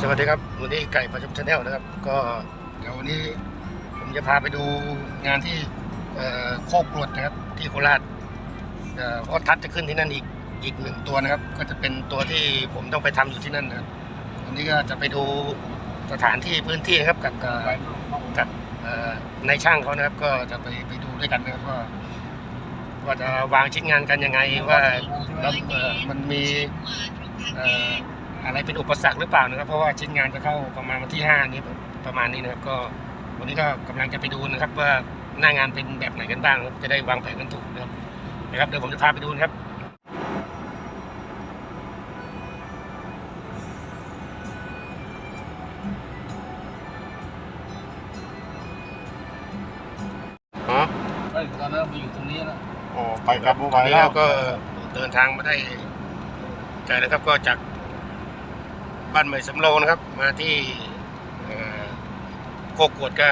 สวัสดีครับ วันนี้ไก่ประชุมชาแนลนะครับ ก็เดี๋ยววันนี้ผมจะพาไปดูงานที่โคกกรวดนะครับ ที่โคราชเพราะทัดจะขึ้นที่นั่นอีกอีกหนึ่งตัวนะครับ ก็จะเป็นตัวที่ผมต้องไปทำอยู่ที่นั่นนะครับวันนี้ก็จะไปดูสถานที่พื้นที่นะครับกับกับในช่างเขานะครับ ก็จะไปไปดูด้วยกันนะครับว่าว่าจะวางชิ้นงานกันยังไงว่าแล้วมันมีเอ่ออะไรเป็นอุปสรรคหรือเปล่านะครับ เพราะว่าชิ้นงานจะเข้าประมาณวันที่ห้านี้ประมาณนี้นะครับก็วันนี้ก็กำลังจะไปดูนะครับ ว่าหน้างานเป็นแบบไหนกันบ้างนะครับจะได้วางแผนกันถูกนะครับนะครับเดี๋ยวผมจะพาไปดูนะครับอ๋อเอ้ยตอนนั้นมาอยู่ตรงนี้แล้วโอ้ไปกับผู้ตไหวอนนี้แล้วเราก็เดินทางมาได้ไกลนะครับก็จาก บ้านใหม่สำโรงนะครับ มาที่เอ่อโคกกวดก็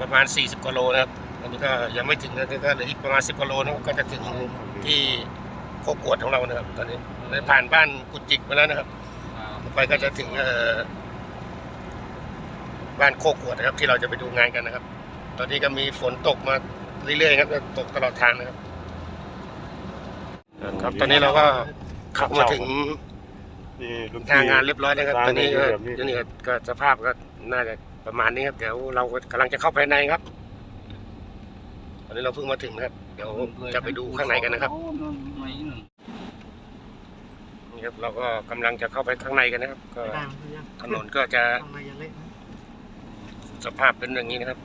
ประมาณ 40กิโลนะครับอันนี้ก็ยังไม่ถึงนะก็เหลืออีกประมาณ 10กิโลนะครับก็จะถึงที่โคกกวดของเรานะครับ ตอนนี้เลยผ่านบ้านกุจิกมาแล้วนะครับอ่าต่อไปก็จะถึงเอ่อบ้านโคกกวดนะครับ ที่เราจะไปดูงานกันนะครับ ตอนนี้ก็มีฝนตกมาเรื่อยๆครับตกตลอดทางนะครับ ครับตอนนี้เราก็ขับมาถึง นี่รุ่นหน้างานเรียบร้อยนะครับร้านตอนนี้ก็แบบนี้เดี๋ยวนี้ก็สภาพก็น่าจะประมาณนี้ครับเดี๋ยวเรากำลังจะเข้าไปในครับตอนนี้เราเพิ่งมาถึงนะครับเดี๋ยวจะไปดูข้างในกันนะครับโอ้นู่นไหนนู่นนี่ครับเราก็กำลังจะเข้าไปข้างในกันนะครับ ก็ถนนก็จะสภาพเป็นอย่างนี้นะครับ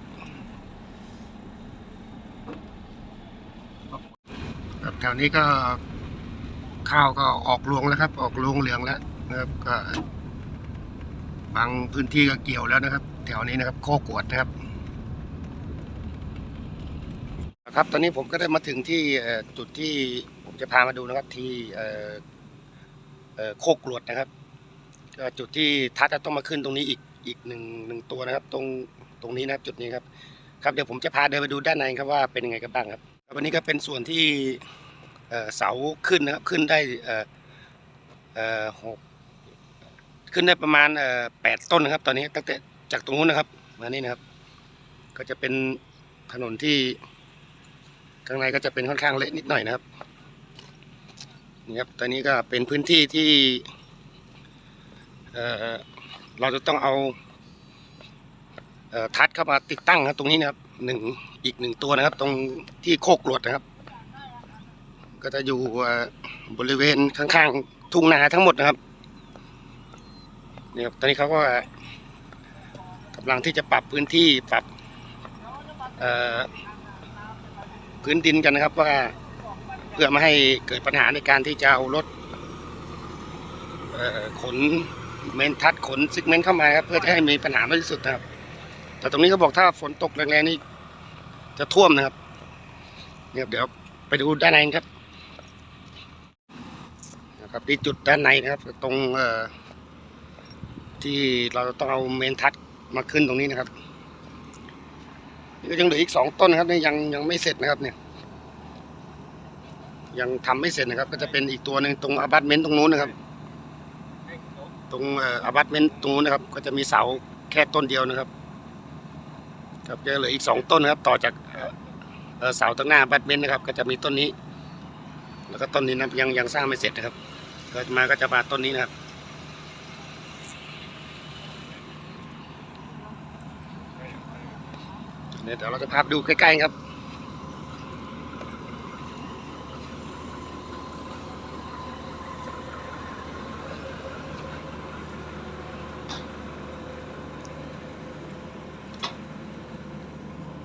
ครับแถวนี้ก็ ข้าวก็ออกรวงแล้วครับ ออกรวงเหลืองแล้วนะครับก็บางพื้นที่ก็เกี่ยวแล้วนะครับ แถวนี้นะครับโคกวดนะครับ ครับตอนนี้ผมก็ได้มาถึงที่จุดที่ผมจะพามาดูนะครับที่โคกรวดนะครับจุดที่ทัดจะต้องมาขึ้นตรงนี้อีกอีกหนึ่งหนึ่งตัวนะครับ ตรงตรงนี้นะครับจุดนี้ครับ ครับเดี๋ยวผมจะพาเดินไปดูด้านในครับว่าเป็นยังไงกันบ้างครับวันนี้ก็เป็นส่วนที่ เสาขึ้นนะครับขึ้นได้เอ่อเอ่อหกขึ้นได้ประมาณเอ่อแปดต้นนะครับ ตอนนี้ตั้งแต่จากตรงนู้นนะครับมานี่นะครับ ก็จะเป็นถนนที่ข้างในก็จะเป็นค่อนข้างเละนิดหน่อยนะครับนี่ครับตอนนี้ก็เป็นพื้นที่ที่เอ่อเราจะต้องเอาเอ่อทัดเข้ามาติดตั้งครับตรงนี้นะครับหนึ่งอีกหนึ่งตัวนะครับ ตรงที่โคกกรวดนะครับ ก็จะอยู่บริเวณข้างๆทุ่งนาทั้งหมดนะครับเนี่ครับตอนนี้เขาก็กำลังที่จะปรับพื้นที่ปรับพื้นดินกันนะครับว่าเพื่อไม่ให้เกิดปัญหาในการที่จะเอารถขนเมนทัดขนซิกเมนต์เข้ามาครับเพื่อจะให้มีปัญหาน้อยที่สุดนะครับ แต่ตรงนี้เขาบอกถ้าฝนตกแรงๆนี่จะท่วมนะครับเนี่ยเดี๋ยวไปดูด้านในครับ ครับที่จุดด้านในนะครับ ตรงเอ่อที่เราต้องเอาเมนทัดมาขึ้นตรงนี้นะครับนี่ก็ยังเหลืออีกสองต้นนะครับนี่ยังยังไม่เสร็จนะครับเนี่ยยังทำไม่เสร็จนะครับ ก็จะเป็นอีกตัวหนึ่งตรงอพาร์ตเมนต์ตรงนู้นนะครับ ตรงอพาร์ตเมนต์ตรงนู้นนะครับ ก็จะมีเสาแค่ต้นเดียวนะครับ ครับจะเหลืออีกสองต้นนะครับ ต่อจากเสาตั้งหน้าอพาร์ตเมนต์นะครับ ก็จะมีต้นนี้ แล้วก็ต้นนี้นะยังยังสร้างไม่เสร็จนะครับ กิดมาก็จะมาต้นนี้นะครับเดี๋ยวเราจะพาดูใกล้ๆครับ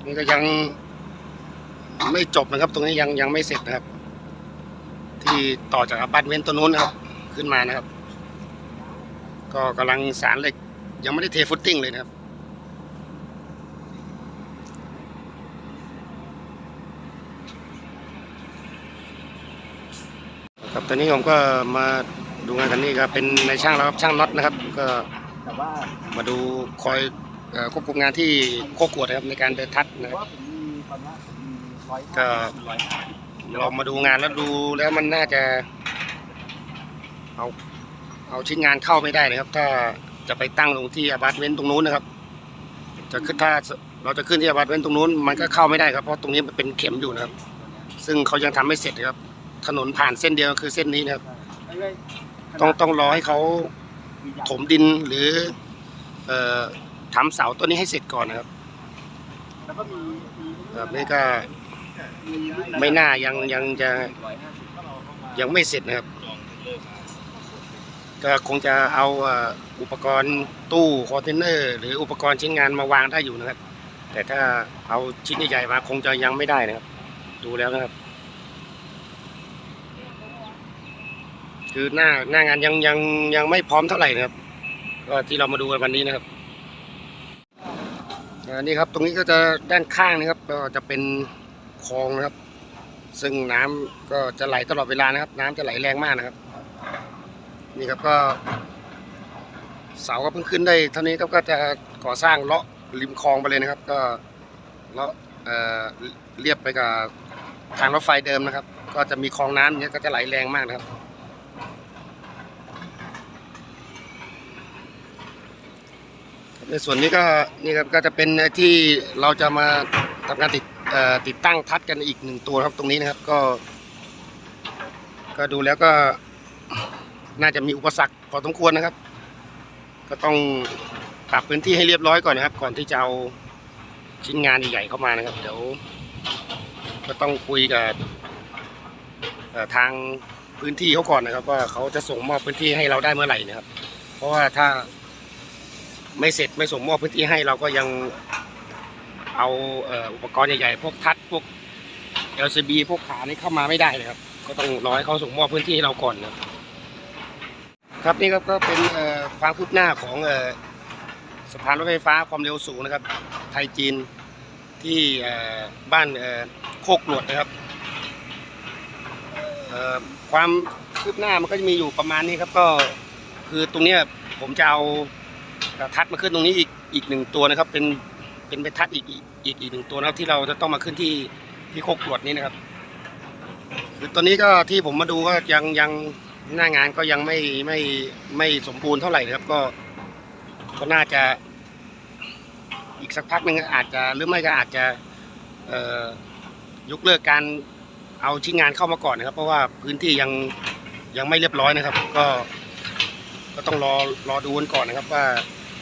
นี่ก็ยังไม่จบนะครับ ตรงนี้ยังยังไม่เสร็จนะครับ ที่ต่อจากอพาร์ตเมนต์ตัวนู้นครับ ขึ้นมานะครับ ก็กำลังสารเหล็ก ยังไม่ได้เทฟุตติ้งเลยนะครับ ครับตอนนี้ผมก็มาดูงานกันนี่ครับเป็นในช่างแล้วครับช่างน็อตนะครับ ก็มาดูคอยควบคุมงานที่โคกวดนะครับในการเดินทัดนะครับก็ ลองมาดูงานแล้วดูแล้วมันน่าจะเอาเอาชิ้นงานเข้าไม่ได้นะครับ ถ้าจะไปตั้งตรงที่อพาร์ตเมนต์ตรงนู้นนะครับ จะขึ้นถ้าเราจะขึ้นที่อพาร์ตเมนต์ตรงนู้นมันก็เข้าไม่ได้ครับเพราะตรงนี้มันเป็นเข็มอยู่นะครับ ซึ่งเขายังทำไม่เสร็จนะครับ ถนนผ่านเส้นเดียวคือเส้นนี้นะครับ ต้องต้องรอให้เขาถมดินหรือเอ่อทำเสาต้นนี้ให้เสร็จก่อนนะครับแล้วก็มีมีแบบนี้ก็ ไม่น่ายังยังจะยังไม่เสร็จนะครับ ก็คงจะเอาอุปกรณ์ตู้คอนเทนเนอร์ หรืออุปกรณ์ชิ้นงานมาวางได้อยู่นะครับ แต่ถ้าเอาชิ้นใหญ่ๆมาคงจะยังไม่ได้นะครับ ดูแล้วนะครับ คือหน้าหน้างานยังยังยังไม่พร้อมเท่าไหร่นะครับ ก็ที่เรามาดูกันวันนี้นะครับอันนี้ครับตรงนี้ก็จะด้านข้างนะครับก็จะเป็น คลองนะครับ ซึ่งน้ำก็จะไหลตลอดเวลานะครับ น้ำจะไหลแรงมากนะครับ นี่ครับก็เสาก็เพิ่งขึ้นได้เท่านี้ก็จะก่อสร้างเลาะริมคลองไปเลยนะครับ ก็เลาะเอ่อเรียบไปกับทางรถไฟเดิมนะครับ ก็จะมีคลองน้ำอย่างเนี้ยก็จะไหลแรงมากนะครับ ในส่วนนี้ก็นี่ครับก็จะเป็นที่เราจะมาทำการติด ติดตั้งทัดกันอีกหนึ่งตัวครับตรงนี้นะครับก็ ก็ดูแล้วก็น่าจะมีอุปสรรคพอสมควรนะครับ ก็ต้องปรับพื้นที่ให้เรียบร้อยก่อนนะครับ ก่อนที่จะเอาชิ้นงานใหญ่ๆเข้ามานะครับ เดี๋ยว ก็ต้องคุยกับทางพื้นที่เขาก่อนนะครับ ว่าเขาจะส่งมอบพื้นที่ให้เราได้เมื่อไหร่นะครับ เพราะว่าถ้าไม่เสร็จไม่ส่งมอบพื้นที่ให้เราก็ยัง เอาเอ,อุปกรณ์ใหญ่ๆ พวกทัดพวก LCB พวกขานี่เข้ามาไม่ได้เลยครับ ก็ต้องรอให้เขาส่งมอบพื้นที่ให้เราก่อนนะครับนี่ครับก็เป็นความคืบหน้าของออสะพานรถไฟฟ้าความเร็วสูงนะครับ ไทยจีนที่บ้านโคกหลวดนะครับความคืบหน้ามันก็จะมีอยู่ประมาณนี้ครับก็คือตรงนี้ผมจะเอาทัดมาขึ้นตรงนี้อีกอีกหนึ่งตัวนะครับเป็น เป็นไปทัดอีกอีกอีกหนึ่งตัวนะครับที่เราจะต้องมาขึ้นที่ที่โคกหลวดนี้นะครับคือตอนนี้ก็ที่ผมมาดูก็ยังยังหน้างานก็ยังไม่ไม่ไม่สมบูรณ์เท่าไหร่นะครับ ก็ก็น่าจะ อีกสักพักหนึ่งอาจจะหรือไม่ก็อาจจะเอ่อยกเลิกการเอาชิ้นงานเข้ามาก่อนนะครับ เพราะว่าพื้นที่ยังยังไม่เรียบร้อยนะครับ ก็ ก็ต้องรอรอดูกันก่อนนะครับ ว่า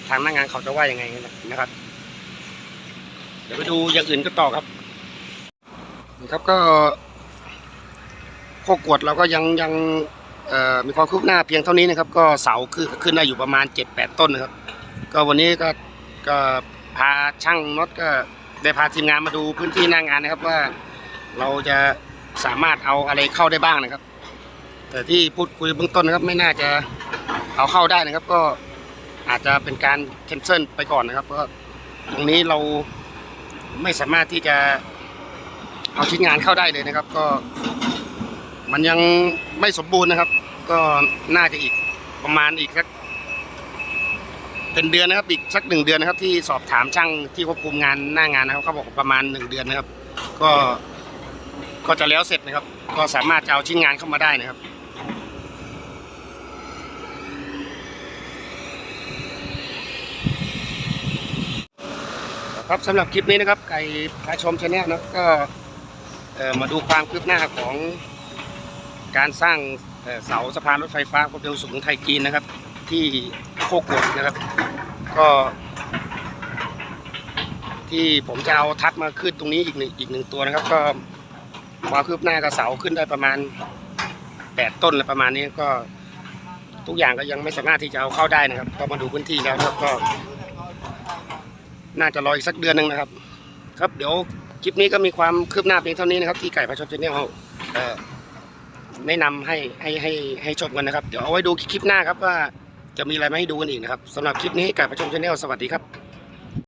ทางหน้างานเขาจะว่ายังไงนะครับ เดี๋ยวไปดูอย่างอื่นก็ต่อครับนะครับก็โคกวดเราก็ยังยังมีความคืบหน้าเพียงเท่านี้นะครับ ก็เสาคือขึ้นได้อยู่ประมาณ 7-8 ต้นนะครับ ก็วันนี้ก็ก็พาช่างน็อตก็ได้พาทีมงานมาดูพื้นที่หน้างานนะครับว่าเราจะสามารถเอาอะไรเข้าได้บ้างนะครับ แต่ที่พูดคุยเบื้องต้นนะครับ ไม่น่าจะเอาเข้าได้นะครับ ก็อาจจะเป็นการแคนเซิลไปก่อนนะครับเพราะตรงนี้เรา ไม่สามารถที่จะเอาชิ้นงานเข้าได้เลยนะครับ ก็ มันยังไม่สมบูรณ์นะครับ ก็น่าจะอีกประมาณอีกสักเป็นเดือนนะครับ อีกสักหนึ่งเดือนนะครับ ที่สอบถามช่างที่ควบคุมงานหน้างานนะครับเขาบอกประมาณหนึ่งเดือนนะครับ ก็ก็จะแล้วเสร็จนะครับ ก็สามารถจะเอาชิ้นงานเข้ามาได้นะครับ ครับสำหรับคลิปนี้นะครับ ไก่พาชมชาแนลนะก็มาดูความคืบหน้าของการสร้างเสาสะพานรถไฟฟ้าความเร็วสูงไทยจีนนะครับ ที่โคกวดนะครับ ก็ ที่ผมจะเอาทัดมาขึ้นตรงนี้อีกหนึ่งอีกหนึ่งตัวนะครับ ก็ความคืบหน้ากับเสาขึ้นได้ประมาณแปดต้นอะไรประมาณนี้ก็ทุกอย่างก็ยังไม่สามารถที่จะเอาเข้าได้นะครับ ก็มาดูพื้นที่แล้วนะครับก็ น่าจะรออีกสักเดือนหนึ่งนะครับ ครับเดี๋ยวคลิปนี้ก็มีความคืบหน้าเพียงเท่านี้นะครับ ที่ไก่พาชมชาแนลเอ่อแนะนำให้ให้ให้ให้ชมกันนะครับ เดี๋ยวเอาไว้ดูคลิปหน้าครับว่าจะมีอะไรมาให้ดูกันอีกนะครับสำหรับคลิปนี้ไก่ประชมชาแนลสวัสดีครับ